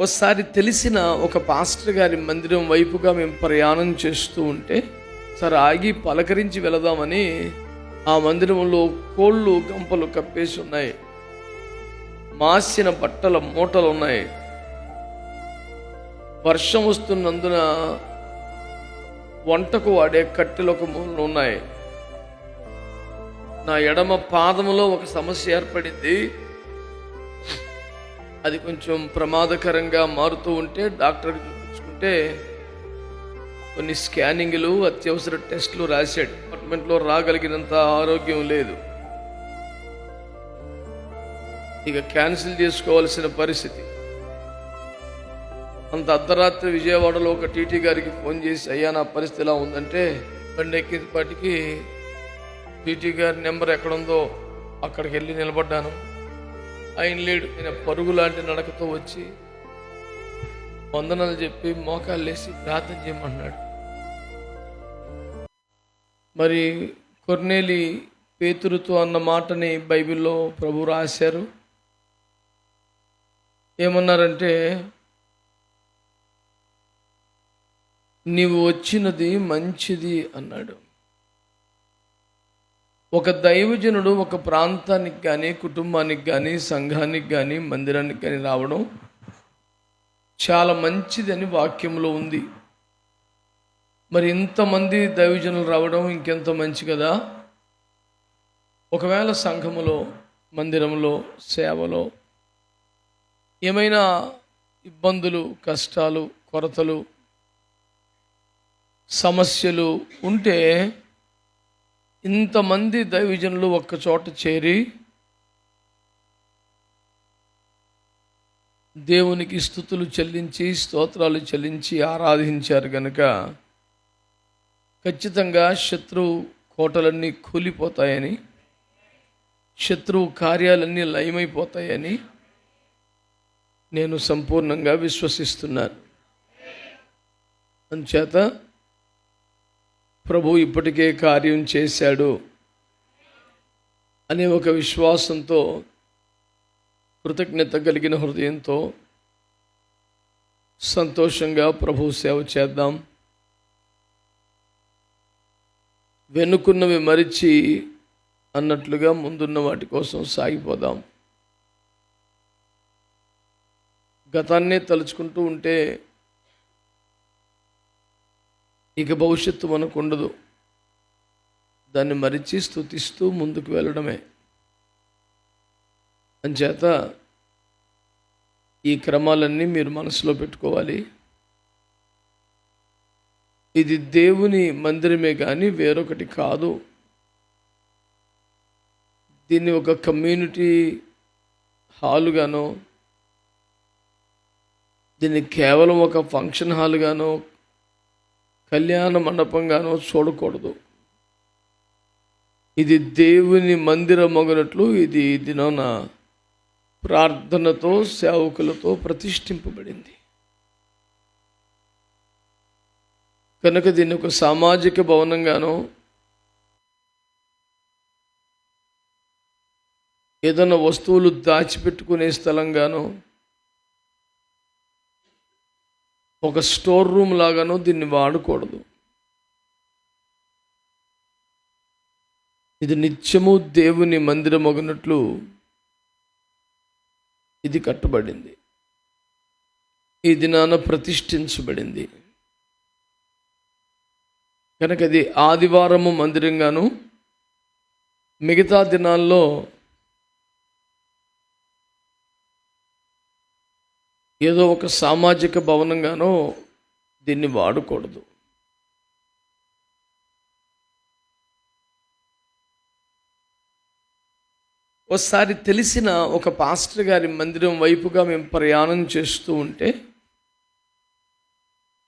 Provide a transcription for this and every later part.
ఒకసారి తెలిసిన ఒక పాస్టర్ గారి మందిరం వైపుగా మేము ప్రయాణం చేస్తూ ఉంటే సరే ఆగి పలకరించి వెళదామని ఆ మందిరంలో కోళ్ళు గంపలు కప్పేసి ఉన్నాయి. మాసిన బట్టల మూటలు ఉన్నాయి. వర్షం వస్తున్నందున వంటకు వాడే కట్టెలు ఒక ఉన్నాయి. నా ఎడమ పాదములో ఒక సమస్య ఏర్పడింది. అది కొంచెం ప్రమాదకరంగా మారుతూ ఉంటే డాక్టర్కి చూపించుకుంటే కొన్ని స్కానింగ్లు అత్యవసర టెస్టులు రాశాడు. అపార్ట్మెంట్లో రాగలిగినంత ఆరోగ్యం లేదు. ఇక క్యాన్సిల్ చేసుకోవాల్సిన పరిస్థితి. అంత అర్ధరాత్రి విజయవాడలో ఒక టీటీ గారికి ఫోన్ చేసి అయ్యా నా పరిస్థితి ఎలా ఉందంటే బండి ఎక్కేపాటికి టీటీ గారి నెంబర్ ఎక్కడుందో అక్కడికి వెళ్ళి నిలబడ్డాను. ఆయన లేడు. ఆయన పరుగు లాంటి నడకతో వచ్చి వందనాలు చెప్పి మోకాలు వేసి ప్రార్థన చేయమన్నాడు. మరి కొర్నేలి పేతురుతో అన్న మాటని బైబిల్లో ప్రభు రాశారు. ఏమన్నారంటే నీవు వచ్చినది మంచిది అన్నాడు. ఒక దైవజనుడు ఒక ప్రాంతానికి కానీ కుటుంబానికి కానీ సంఘానికి కానీ మందిరానికి కానీ రావడం చాలా మంచిదని వాక్యంలో ఉంది. మరి ఇంతమంది దైవజనులు రావడం ఇంకెంత మంచి కదా? ఒకవేళ సంఘములో మందిరంలో సేవలో ఏమైనా ఇబ్బందులు కష్టాలు కొరతలు సమస్యలు ఉంటే ఇంతమంది దైవజనులు ఒక్క చోట చేరి దేవునికి స్థుతులు చెల్లించి స్తోత్రాలు చెల్లించి ఆరాధించారు కనుక ఖచ్చితంగా శత్రువు కోటలన్నీ కూలిపోతాయని శత్రువు కార్యాలన్నీ లయమైపోతాయని నేను సంపూర్ణంగా విశ్వసిస్తున్నాను. అందుచేత ప్రభు ఇప్పటికే కార్యం చేశాడు అనే ఒక విశ్వాసంతో కృతజ్ఞత కలిగిన హృదయంతో సంతోషంగా ప్రభు సేవ చేద్దాం. వెనుకున్నవి మరిచి అన్నట్లుగా ముందున్న వాటి కోసం సాగిపోదాం. గతాన్నే తలుచుకుంటూ ఉంటే ఇక భవిష్యత్తు మనకు ఉండదు. దాన్ని మరిచి స్థుతిస్తూ ముందుకు వెళ్ళడమే. అంచేత ఈ క్రమాలన్నీ మీరు మనసులో పెట్టుకోవాలి. ఇది దేవుని మందిరమే కానీ వేరొకటి కాదు. దీన్ని ఒక కమ్యూనిటీ హాలుగానో దీన్ని కేవలం ఒక ఫంక్షన్ హాల్గానో కళ్యాణ మండపంగానో చూడకూడదు. ఇది దేవుని మందిరం మగనట్లు ఇది దినాన ప్రార్థనతో సేవకులతో ప్రతిష్ఠింపబడింది. కనుక దీన్ని ఒక సామాజిక భవనంగానో ఏదైనా వస్తువులు దాచిపెట్టుకునే స్థలంగానో ఒక స్టోర్ రూమ్ లాగానో దీన్ని వాడకూడదు. ఇది నిత్యము దేవుని మందిరం అగినట్లు ఇది కట్టబడింది. ఈ దినాన ప్రతిష్ఠించబడింది. కనుక ఇది ఆదివారము మందిరంగాను మిగతా దినాల్లో ఏదో ఒక సామాజిక భవనంగానో దీన్ని వాడకూడదు. ఒకసారి తెలిసిన ఒక పాస్టర్ గారి మందిరం వైపుగా మేము ప్రయాణం చేస్తూ ఉంటే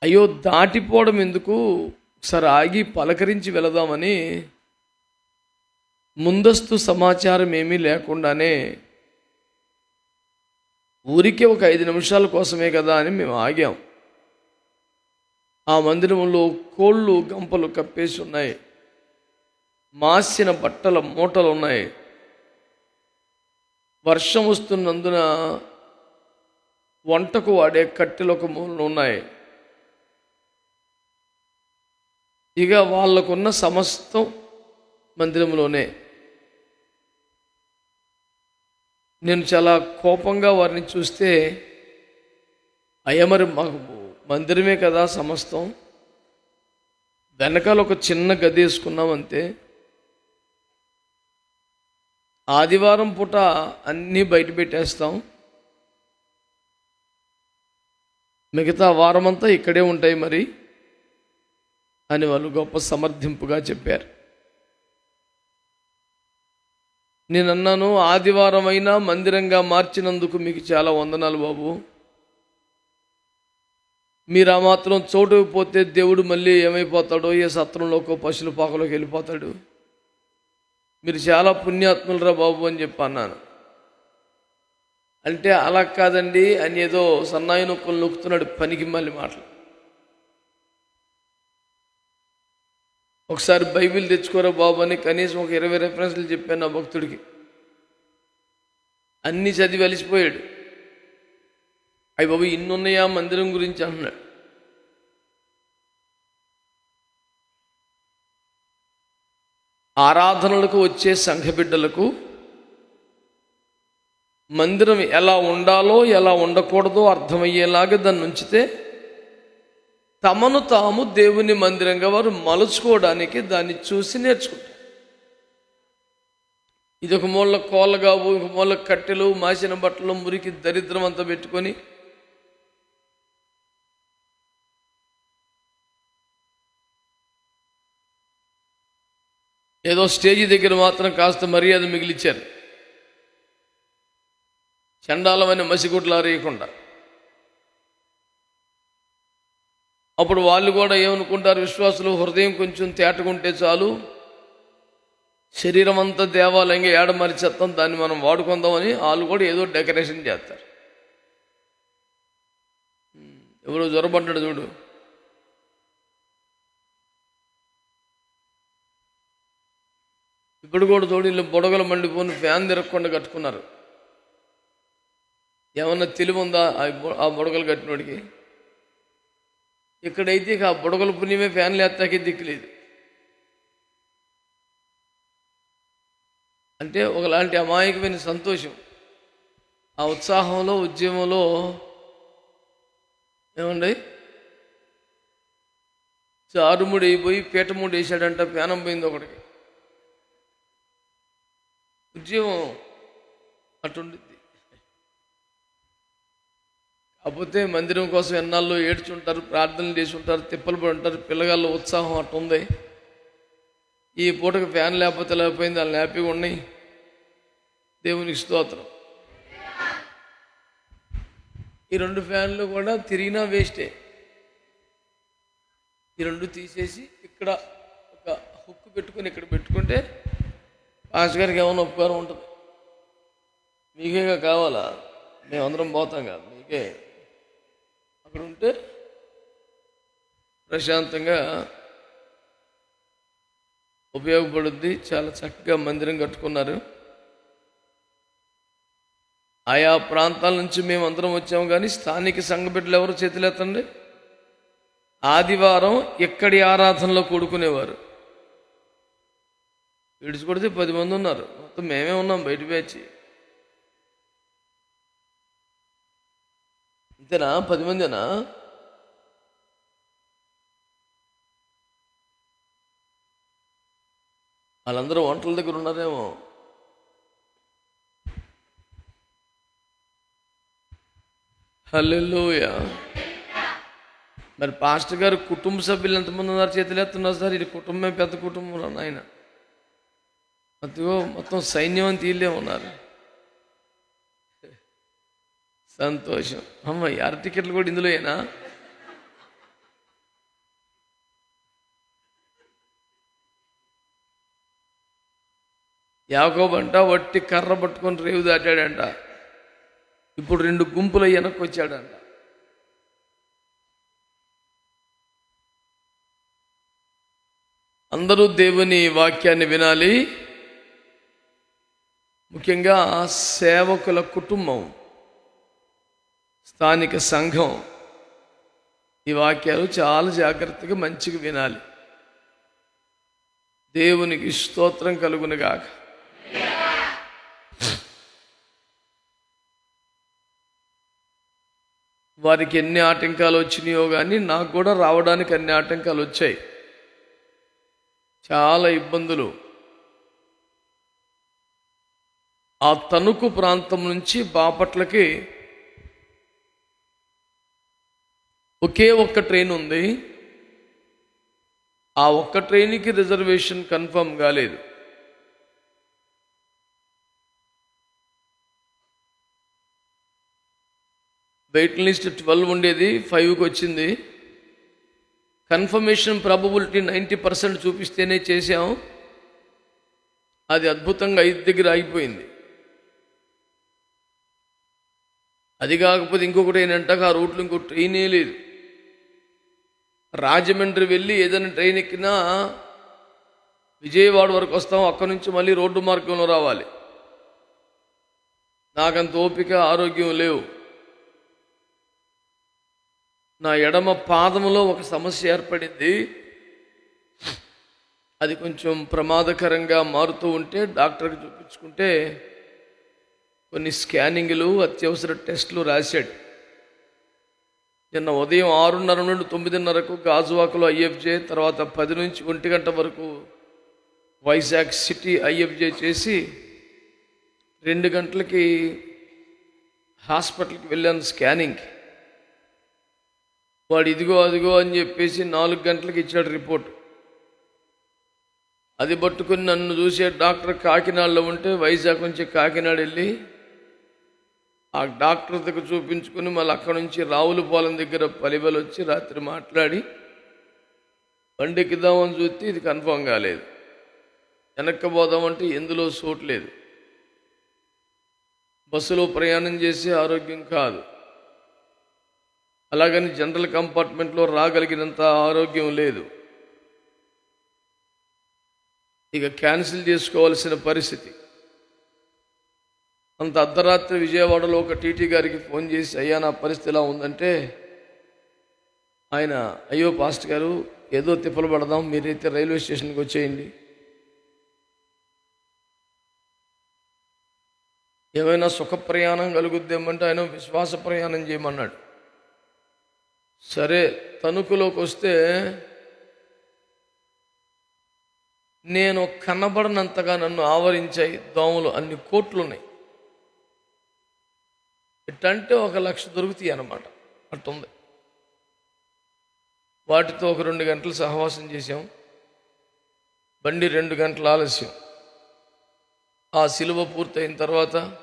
అయ్యో దాటిపోవడం ఎందుకు? ఒకసారి ఆగి పలకరించి వెళదామని ముందస్తు సమాచారం ఏమీ లేకుండానే ఊరికే ఒక ఐదు నిమిషాల కోసమే కదా అని మేము ఆగాం. ఆ మందిరంలో కోళ్ళు గంపలు కప్పేసి ఉన్నాయి. మాసిన బట్టల మూటలు ఉన్నాయి. వర్షం వస్తున్నందున వంటకు వాడే కట్టెలు ఒక మూలన ఉన్నాయి. ఇక వాళ్ళకున్న సమస్తం మందిరంలోనే. నేను చాలా కోపంగా వారిని చూస్తే అయ్యా మరి మాకు మందిరమే కదా సమస్తం. వెనకాల ఒక చిన్న గది వేసుకున్నాం అంతే ఆదివారం పూట అన్నీ బయట పెట్టేస్తాం. మిగతా వారమంతా ఇక్కడే ఉంటాయి మరి అని వాళ్ళు గొప్ప సమర్థింపుగా చెప్పారు. నేను అన్నాను ఆదివారం అయినా మందిరంగా మార్చినందుకు మీకు చాలా వందనాలు బాబు. మీరు ఆ మాత్రం చోటు పోతే దేవుడు మళ్ళీ ఏమైపోతాడో ఏ సత్రంలోకో పశువుల పాకలోకి వెళ్ళిపోతాడు. మీరు చాలా పుణ్యాత్ములరా బాబు అని చెప్పి అన్నాను. అంటే అలా కాదండి అని ఏదో సన్నాయి నొక్కలు నొక్కుతున్నాడు పనికి మళ్ళీ మాటలు. ఒకసారి బైబిల్ తెచ్చుకోరా బాబు అని కనీసం ఒక ఇరవై రెఫరెన్స్లు చెప్పాను ఆ భక్తుడికి. అన్నీ చదివి అలిసిపోయాడు. అవి బాబు ఇన్నున్నాయా మందిరం గురించి అన్నాడు ఆరాధనలకు వచ్చే సంఘబిడ్డలకు మందిరం ఎలా ఉండాలో ఎలా ఉండకూడదో అర్థమయ్యేలాగా దాన్ని ఉంచితే తమను తాము దేవుని మందిరంగా వారు మలుచుకోవడానికి దాన్ని చూసి నేర్చుకుంటారు. ఇది ఒక మూల కోళ్ళగావు ఒక మూల కట్టెలు మాసిన బట్టలు మురికి దరిద్రం అంతా పెట్టుకొని ఏదో స్టేజి దగ్గర మాత్రం కాస్త మర్యాద మిగిలిచ్చారు. చండాలమైన మసిగుడ్లు అరేయకుండా అప్పుడు వాళ్ళు కూడా ఏమనుకుంటారు? విశ్వాసులు హృదయం కొంచెం తేటకుంటే చాలు. శరీరం అంతా దేవాలయంగా ఏడమరి చెత్తం దాన్ని మనం వాడుకుందామని వాళ్ళు కూడా ఏదో డెకరేషన్ చేస్తారు. ఎవరో జ్వరపడ్డాడు చూడు. ఇప్పుడు కూడా చూడు ఇల్లు బుడగలు మండిపోని ఫ్యాన్ తిరగకుండా కట్టుకున్నారు. ఏమన్నా తెలివి ఉందా? ఆ బు- ఆ బుడగలు కట్టినోడికి? ఇక్కడైతే ఇక ఆ బుడగల పుణ్యమే ఫ్యాన్లు ఎత్తాకే దిక్కులేదు అంటే ఒకలాంటి అమాయకమైన సంతోషం. ఆ ఉత్సాహంలో ఉద్యమంలో ఏమండి చారుముడి అయిపోయి పీటముడి వేసాడంట పేనం పోయింది ఒకడికి. ఉద్యమం అటుండి కాకపోతే మందిరం కోసం ఎన్నాళ్ళు ఏడ్చుంటారు ప్రార్థనలు చేసి ఉంటారు తిప్పలు పడి ఉంటారు పిల్లగాళ్ళు ఉత్సాహం అట్టుంది ఈ పూటకు ఫ్యాన్ లేకపోతే లేకపోయింది వాళ్ళు హ్యాపీగా ఉన్నాయి. దేవునికి స్తోత్రం. ఈ రెండు ఫ్యాన్లు కూడా తిరిగినా వేస్టే. ఈ రెండు తీసేసి ఇక్కడ ఒక హుక్ పెట్టుకొని ఇక్కడ పెట్టుకుంటే పాస్ గారికి ఏమైనా ఉపకారం ఉంటుంది? మీకేగా కావాలా? మేమందరం పోతాం కదా మీకే. అక్కడ ఉంటే ప్రశాంతంగా ఉపయోగపడుద్ది. చాలా చక్కగా మందిరం కట్టుకున్నారు. ఆయా ప్రాంతాల నుంచి మేము అందరం వచ్చాము కానీ స్థానిక సంఘ బిడ్డలు ఎవరు చేతులెత్తండి ఆదివారం ఎక్కడి ఆరాధనలో కూడుకునేవారు? విడిచిపడితే పది మంది ఉన్నారు. మొత్తం మేమే ఉన్నాం బయట బ్యాచ్. అంతేనా పది మందినా? వాళ్ళందరూ వంటల దగ్గర ఉన్నారేమో. హల్లెలూయ. మరి పాస్టర్ గారు కుటుంబ సభ్యులు ఎంతమంది ఉన్నారు? చేతులు ఎత్తున్నారు సార్? ఇది కుటుంబమే పెద్ద కుటుంబం ఆయన అదిగో మొత్తం సైన్యం అని తీళ్ళే ఉన్నారు సంతోషం. అమ్మ ఆరు టికెట్లు కూడా ఇందులోయేనా? యాకోబంట వట్టి కర్ర పట్టుకొని రేవు దాటాడంట. ఇప్పుడు రెండు గుంపులు వెనక్కి వచ్చాడంట అందరూ దేవుని వాక్యాన్ని వినాలి. ముఖ్యంగా సేవకుల కుటుంబం. స్థానిక సంఘం ఈ వాక్యాలు చాలా జాగ్రత్తగా మంచిగా వినాలి. దేవునికి స్తోత్రం కలుగునుగాక. వారికి ఎన్ని ఆటంకాలు వచ్చినాయో కానీ నాకు కూడా రావడానికి అన్ని ఆటంకాలు వచ్చాయి. చాలా ఇబ్బందులు. ఆ తణుకు ప్రాంతం నుంచి బాపట్లకి ఒకే ఒక్క ట్రైన్ ఉంది. ఆ ఒక్క ట్రైన్కి రిజర్వేషన్ కన్ఫర్మ్ కాలేదు వెయిట్ లిస్ట్ ట్వెల్వ్ ఉండేది ఫైవ్కి వచ్చింది. కన్ఫర్మేషన్ ప్రాబబిలిటీ నైంటీ పర్సెంట్ చూపిస్తేనే చేసాం అది అద్భుతంగా ఐదు దగ్గర ఆగిపోయింది. అది కాకపోతే ఇంకొకటి ఏంటంటే ఆ రూట్లో ఇంకో ట్రైనే లేదు. రాజమండ్రి వెళ్ళి ఏదైనా ట్రైన్ ఎక్కినా విజయవాడ వరకు వస్తాం. అక్కడి నుంచి మళ్ళీ రోడ్డు మార్గంలో రావాలి. నాకంత ఓపిక ఆరోగ్యం లేవు. నా ఎడమ పాదములో ఒక సమస్య ఏర్పడింది. అది కొంచెం ప్రమాదకరంగా మారుతూ ఉంటే డాక్టర్కి చూపించుకుంటే కొన్ని స్కానింగ్లు అత్యవసర టెస్టులు రాశాడు. నిన్న ఉదయం ఆరున్నర నుండి తొమ్మిదిన్నరకు గాజువాకలో ఐఎఫ్జే తర్వాత పది నుంచి ఒంటి గంట వరకు వైజాగ్ సిటీ ఐఎఫ్జే చేసి రెండు గంటలకి హాస్పిటల్కి వెళ్ళాను స్కానింగ్కి. వాడు ఇదిగో అదిగో అని చెప్పేసి నాలుగు గంటలకు ఇచ్చాడు రిపోర్ట్. అది పట్టుకుని నన్ను చూసే డాక్టర్ కాకినాడలో ఉంటే వైజాగ్ నుంచి కాకినాడ వెళ్ళి ఆ డాక్టర్ దగ్గర చూపించుకుని మళ్ళీ అక్కడ నుంచి రావులపాలెం దగ్గర పలిబెలు వచ్చి రాత్రి మాట్లాడి బండెక్కిద్దామని చూస్తే ఇది కన్ఫర్మ్ కాలేదు. వెనక్కి పోదామంటే ఎందులో సోట్ లేదు. బస్సులో ప్రయాణం చేసే ఆరోగ్యం కాదు. అలాగని జనరల్ కంపార్ట్మెంట్లో రాగలిగినంత ఆరోగ్యం లేదు. ఇక క్యాన్సిల్ చేసుకోవాల్సిన పరిస్థితి. అంత అర్ధరాత్రి విజయవాడలో ఒక టీటీ గారికి ఫోన్ చేసి అయ్యా నా పరిస్థితి ఎలా ఉందంటే ఆయన అయ్యో పాస్ట్ గారు ఏదో తిప్పలు పడదాం మీరైతే రైల్వే స్టేషన్కి వచ్చేయండి. ఏమైనా సుఖ ప్రయాణం కలుగుద్దేమంటే ఆయన విశ్వాస ప్రయాణం చేయమన్నాడు. సరే తణుకులోకి వస్తే నేను కనబడనంతగా నన్ను ఆవరించాయి దోమలు అన్ని కోట్లు ఉన్నాయి ఒక లక్ష దొరుకుతాయి అన్నమాట. అట్టుంది. వాటితో ఒక రెండు గంటలు సహవాసం చేసాం బండి రెండు గంటల ఆలస్యం. ఆ సిలువ పూర్తయిన తర్వాత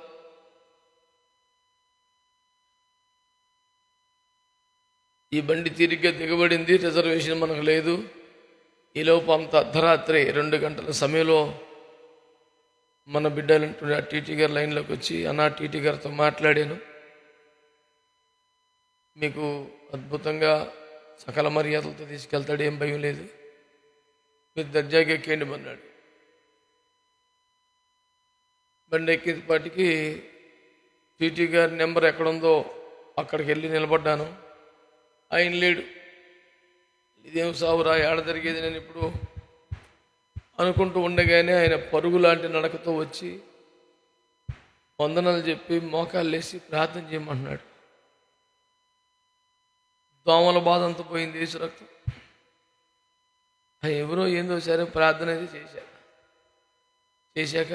ఈ బండి తిరిగ్గా దిగబడింది. రిజర్వేషన్ మనకు లేదు. ఈలోపు అంత అర్ధరాత్రి రెండు గంటల సమయంలో మన బిడ్డలంటుండే ఆ టీటీ గారు లైన్లోకి వచ్చి అన్న టీటీ గారితో మాట్లాడాను. మీకు అద్భుతంగా సకల మర్యాదలతో తీసుకెళ్తాడు ఏం భయం లేదు. మీరు దర్జాగా ఎక్కేయండి అన్నాడు బండి ఎక్కేపాటికి టీటీ గారి నెంబర్ ఎక్కడుందో అక్కడికి వెళ్ళి నిలబడ్డాను. ఆయన లేడు. ఇదేం సావురా ఏడ జరిగేది నేను ఇప్పుడు? అనుకుంటూ ఉండగానే ఆయన పరుగు లాంటి నడకతో వచ్చి వందనాలు చెప్పి మోకాలు లేచి ప్రార్థన చేయమంటున్నాడు. దోమల బాధ అంతా పోయింది యేసు రక్తం. ఎవరో ఏందో సరే ప్రార్థన అయితే చేశాక చేశాక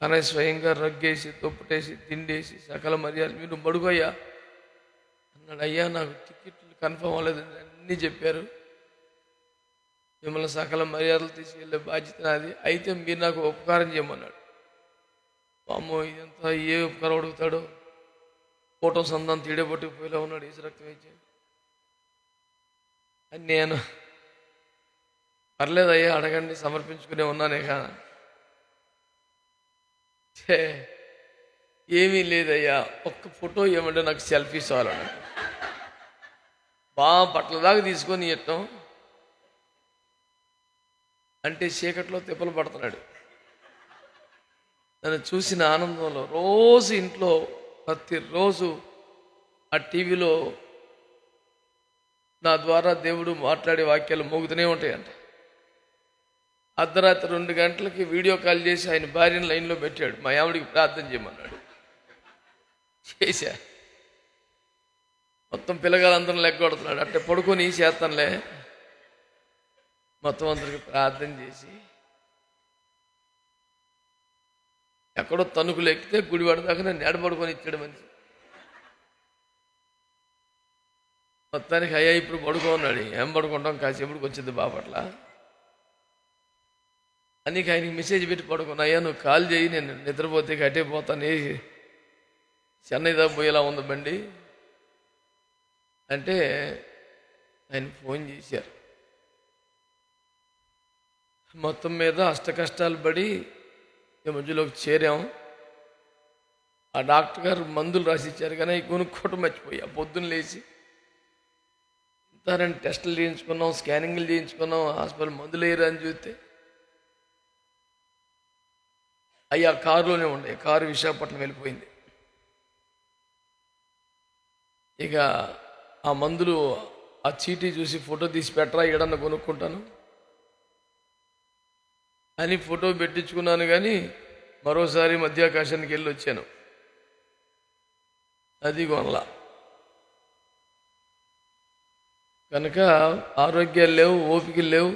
తనే స్వయంగా రగ్గేసి దుప్పటేసి తిండేసి సకల మర్యాద మీరు మడుగయ్యా అన్నాడు అయ్యా నాకు టికెట్లు కన్ఫర్మ్ అవ్వలేదని అన్నీ చెప్పారు. మిమ్మల్ని సకల మర్యాదలు తీసుకెళ్ళే బాధ్యత నాది. అయితే మీరు నాకు ఉపకారం చేయమన్నాడు. అమ్మో ఇదంతా ఏ ఉపకారం అడుగుతాడో? ఫోటో సందాన్ని తీడబట్టి పోయిలా ఉన్నాడు ఈ రక్తం ఇచ్చి అని నేను పర్లేదయ్యా అడగండి సమర్పించుకునే ఉన్నానే కానీ ఏమీ లేదయ్యా ఒక్క ఫోటో ఏమంటే నాకు సెల్ఫీస్ కావాలన్నాడు బాగా బట్టల దాకా తీసుకొని ఇట్టం అంటే చీకట్లో తిప్పలు పడుతున్నాడు. నన్ను చూసిన ఆనందంలో రోజు ఇంట్లో ప్రతిరోజు ఆ టీవీలో నా ద్వారా దేవుడు మాట్లాడే వాక్యాలు మోగుతూనే ఉంటాయంట. అర్ధరాత్రి రెండు గంటలకి వీడియో కాల్ చేసి ఆయన భార్యను లైన్లో పెట్టాడు. మా ఆవిడికి ప్రార్థన చేయమన్నాడు. చేశా. మొత్తం పిల్లగాలందరం లెగ్గొడుతున్నాడు అంటే పడుకొని చేస్తానులే? మొత్తం అందరికి ప్రార్థన చేసి ఎక్కడో తణుకులు ఎక్కితే గుడి పడదాకా నేను ఎడబడుకొని ఇచ్చాడు మనిషి. మొత్తానికి అయ్యా ఇప్పుడు పడుకోన్నాడు. ఏం పడుకుంటాం? కాసేపుడికి వచ్చింది బాపట్ల అని ఆయనకి మెసేజ్ పెట్టి పడుకున్నా. అయ్యా నువ్వు కాల్ చేయి నేను నిద్రపోతే కట్టే పోతాను. చెన్నై దాకా పోయేలా ఉంది బండి? అంటే ఆయన ఫోన్ చేశారు. మొత్తం మీద అష్ట కష్టాలు పడి మధ్యలోకి చేరాం. ఆ డాక్టర్ గారు మందులు రాసి ఇచ్చారు కానీ కొనుక్కోవటం మర్చిపోయా పొద్దున్న లేచి ఇంత రెండు టెస్టులు చేయించుకున్నాం స్కానింగ్లు చేయించుకున్నాం హాస్పిటల్ మందులు వేయరా అని చూస్తే అయ్యా కారులోనే ఉండే. కారు విశాఖపట్నం వెళ్ళిపోయింది. ఇక ఆ మందులు ఆ చీటీ చూసి ఫోటో తీసి పెట్టరా ఏడన్నా కొనుక్కుంటాను. అని ఫోటో పెట్టించుకున్నాను కానీ మరోసారి మధ్యాకాశానికి వెళ్ళి వచ్చాను. అది కొనల కనుక ఆరోగ్యాలు లేవు ఓపికలు లేవు.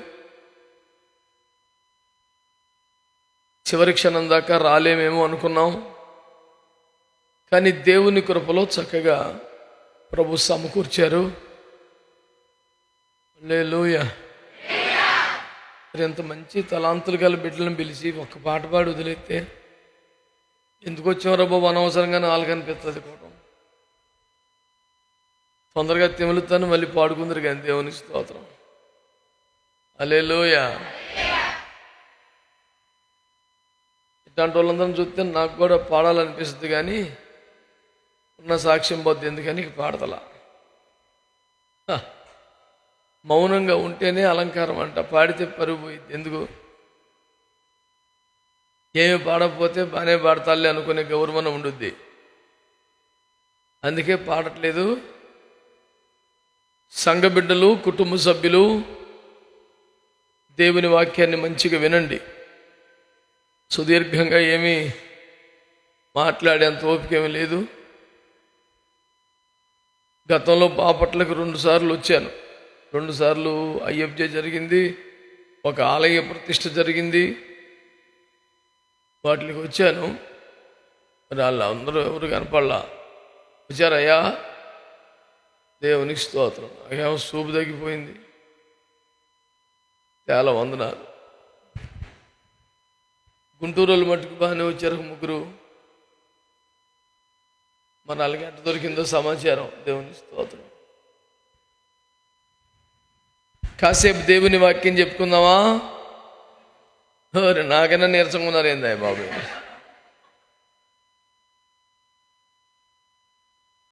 చివరి క్షణం దాకా రాలేమేమో అనుకున్నాం. కానీ దేవుని కృపలో చక్కగా ప్రభు సమకూర్చారు. లేలోయ మరి ఎంత మంచి తలాంతులు గల బిడ్డలను పిలిచి ఒక్క పాట పాడి వదిలేస్తే ఎందుకు వచ్చాం బాబు? అనవసరంగా నాలుగు అనిపిస్తుంది కూడా తొందరగా తిమలుతాను మళ్ళీ పాడుకుందరు కానీ దేవుని స్తోత్రం. అలేలోయ ఇట్లాంటి వాళ్ళందరం చూస్తే నాకు కూడా పాడాలనిపిస్తుంది కానీ ఉన్న సాక్ష్యం పోద్ది ఎందుకని పాడతలా? మౌనంగా ఉంటేనే అలంకారం అంట. పాడితే పరుగు పోయింది ఎందుకు? ఏమి పాడకపోతే బాగానే పాడతాలే అనుకునే గౌరవం ఉండుద్ది. అందుకే పాడట్లేదు. సంఘబిడ్డలు కుటుంబ సభ్యులు దేవుని వాక్యాన్ని మంచిగా వినండి. సుదీర్ఘంగా ఏమీ మాట్లాడేంత ఓపికేమీ లేదు. గతంలో బాపట్లకు రెండుసార్లు వచ్చాను. రెండు సార్లు ఐఎఫ్జే జరిగింది ఒక ఆలయ ప్రతిష్ట జరిగింది. వాటికి వచ్చాను. మరి వాళ్ళు అందరూ ఎవరు కనపడలా? వచ్చారయ్యా? దేవునికి స్తోత్రం. అయ్యా సూపు తగ్గిపోయింది. చాలా వందనాలు. గుంటూరు వాళ్ళు మట్టుకు బాగానే వచ్చారు ముగ్గురు. మన అలాగే ఎట్ట దొరికిందో సమాచారం. దేవుని స్తోత్రం. కాసేపు దేవుని వాక్యం చెప్పుకుందామా? నాకైనా నీరసంగా ఉన్నారు ఏందా బాబు